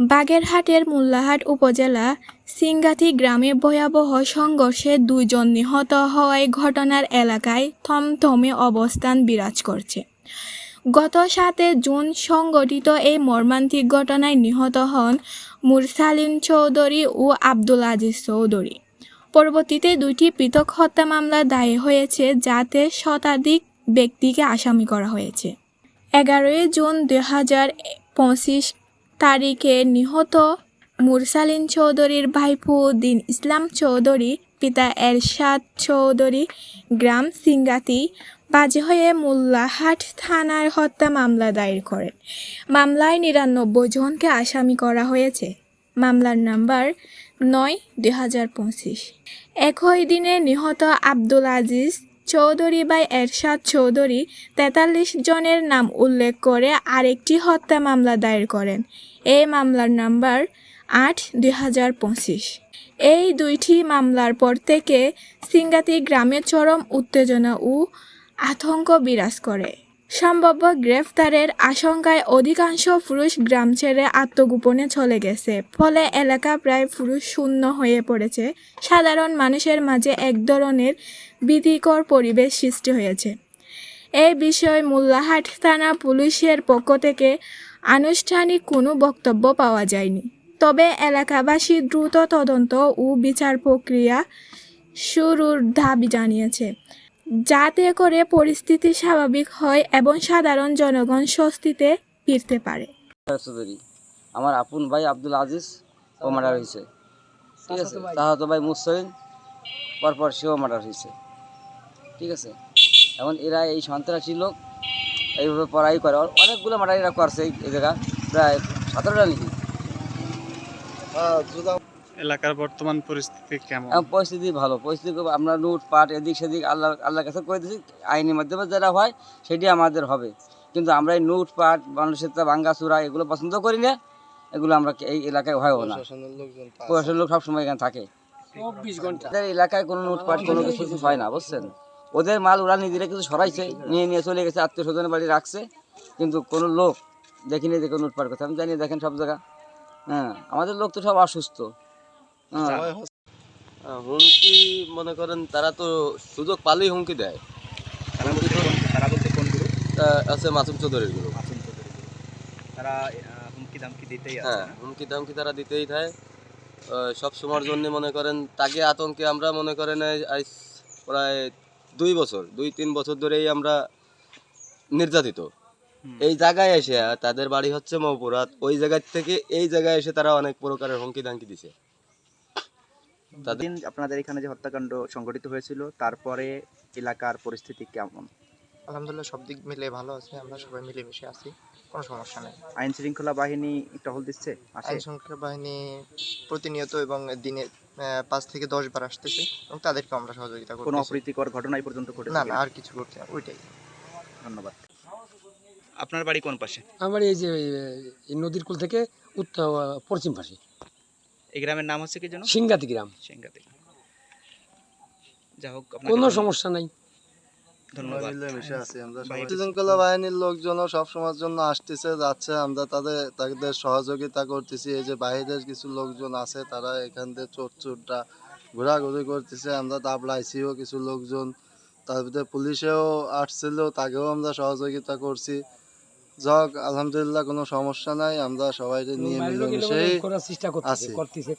বাগেরহাটের মোল্লাহাট উপজেলা সিংগাথি গ্রামে ভয়াবহ সংঘর্ষে দুইজন নিহত হওয়ায় ঘটনার এলাকায় থমথমে অবস্থান বিরাজ করছে। গত সাতে জুন সংগঠিত এই মর্মান্তিক ঘটনায় নিহত হন মুরসালিন চৌধুরী ও আব্দুল আজিজ চৌধুরী। পরবর্তীতে দুইটি পৃথক হত্যা মামলা দায়ের হয়েছে, যাতে শতাধিক ব্যক্তিকে আসামি করা হয়েছে। এগারোই জুন দুই হাজার পঁচিশ তারিখে নিহত মুরসালিন চৌধুরীর ভাইপো দিন ইসলাম চৌধুরী, পিতা এরশাদ চৌধুরী, গ্রাম সিঙ্গাতি, বাজে হয়ে মোল্লাহাট থানার হত্যা মামলা দায়ের করেন মামলায় নিরানব্বই জনকে আসামি করা হয়েছে। মামলার নাম্বার নয়, দুই হাজার পঁচিশ। একই দিনে নিহত আব্দুল আজিজ চৌধুরী বা এরশাদ চৌধুরী তেতাল্লিশ জনের নাম উল্লেখ করে আরেকটি হত্যা মামলা দায়ের করেন। এই মামলার নাম্বার আট, দুই হাজার পঁচিশ। এই দুইটি মামলার পর থেকে সিঙ্গাতি গ্রামে চরম উত্তেজনা ও আতঙ্ক বিরাজ করে। সম্ভাব্য গ্রেফতারের আশঙ্কায় অধিকাংশ পুরুষ গ্রাম ছেড়ে আত্মগোপনে চলে গেছে। ফলে এলাকা প্রায় পুরুষ শূন্য হয়ে পড়েছে। সাধারণ মানুষের মাঝে এক ধরনের ভীতিকর পরিবেশ সৃষ্টি হয়েছে। এই বিষয়ে মোল্লাহাট থানা পুলিশের পক্ষ থেকে আনুষ্ঠানিক কোনো বক্তব্য পাওয়া যায়নি। তবে এলাকাবাসী দ্রুত তদন্ত ও বিচার প্রক্রিয়া শুরুর দাবি জানিয়েছে। যাতে করে পরিস্থিতি স্বাভাবিক হয় এবং সাধারণ জনগণ স্বস্তিতে ফিরতে পারে। চৌধুরী আমার আপন ভাই আব্দুল আজিজ ও মার্ডার হয়েছে। ঠিক আছে? তাহাতো ভাই। মুসলিম পরপর সেও মার্ডার হয়েছে। ঠিক আছে? এখন এরা এই সন্ত্রাসী লোক এইভাবে পড়াই করে। অনেকগুলো মার্ডার এরা করছে এই জায়গা। প্রায় সতেরোটা নাকি? এলাকার বর্তমান পরিস্থিতি কেমন? পরিস্থিতি ভালো। পরিস্থিতি খুব আমরা লুট পাট এদিক সেদিক আল্লাহ আল্লাহর কাছে করে দিচ্ছি আইনের মাধ্যমে যেটা হয় সেটি আমাদের হবে। কিন্তু আমরা এই লুট পাট মানুষের তো ভাঙ্গা চূড়া এগুলো পছন্দ করি না। এগুলো আমরা এই এলাকায় হয়ও না। প্রশাসনের লোক সবসময় এখানে থাকে। এলাকায় কোনো লুটপাট কোনো কিছু কিছু হয় না বুঝছেন? ওদের মাল ওরা নিজেরা কিছু সরাইছে নিয়ে নিয়ে চলে গেছে আত্মীয় স্বজনের বাড়ি রাখছে। কিন্তু কোনো লোক দেখিনি যে কোনো লুটপাট করছে। আমি জানি দেখেন সব জায়গা। হ্যাঁ আমাদের লোক তো সব অসুস্থ। হ্যাঁ হুমকি মনে করেন তারা তো সুযোগ পালেই হুমকি দেয়। তারা বলতে কোন গ্রুপ আছে মাসুম চৌধুরীর তারা হুমকি দামকি দিতেই আছে হ্যাঁ হুমকি দামকি তারা দিতেই থাকে। সব সময়ের জন্য মনে করেন তাকে আতঙ্কে আমরা মনে করেন এই আজ প্রায় দুই বছর দুই তিন বছর ধরেই আমরা নির্যাতিত। এই জায়গায় এসে তাদের বাড়ি হচ্ছে মৌপুরাত ওই জায়গার থেকে এই জায়গায় এসে তারা অনেক প্রকারের হুমকি দামকি দিছে। তাদের আপনাদের এখানে যে হত্যাকাণ্ড সংঘটিত হয়েছিল তারপরে এলাকার পরিস্থিতি কেমন? আলহামদুলিল্লাহ সব দিক মিলে ভালো আছে আমরা সবাই মিলেমিশে আছি কোনো সমস্যা নেই। আইন শৃঙ্খলা বাহিনী টহল দিচ্ছে? আইন শৃঙ্খলা বাহিনী প্রতিনিয়ত এবং দিনে পাঁচ থেকে দশ বার আসতেছে এবং তাদেরকে আমরা সহযোগিতা করি কোনো অপ্রীতিকর ঘটনা এই পর্যন্ত ঘটে না না আর কিছু করতে না, ওইটাই। ধন্যবাদ। আপনার বাড়ি কোন পাশে? আমার এই যে এই নদীর কুল থেকে উত্তর পশ্চিম পাশে। এই গ্রামের নাম হচ্ছে কি যেন? সিংগাতি গ্রাম। সিংগাতে যা হোক কোনো সমস্যা নাই। ধন্যবাদ। মিশে আছি আমরা ভাই, শৃঙ্খলা বাহিনীর লোকজনও সব জন্য আসতেছে যাচ্ছে আমরা তাদের তাদের সহযোগিতা করতেছি। এই যে বাইরের কিছু লোকজন আছে তারা এখান থেকে চোর চোরটা ঘোরাঘুরি করতেছে। আমরা কিছু লোকজন তার ভিতরে পুলিশেও আসছিল তাকেও আমরা সহযোগিতা করছি। যাক আলহামদুলিল্লাহ কোনো সমস্যা নাই। আমরা সবাই নিয়ে করার চেষ্টা করতেছি করতেছি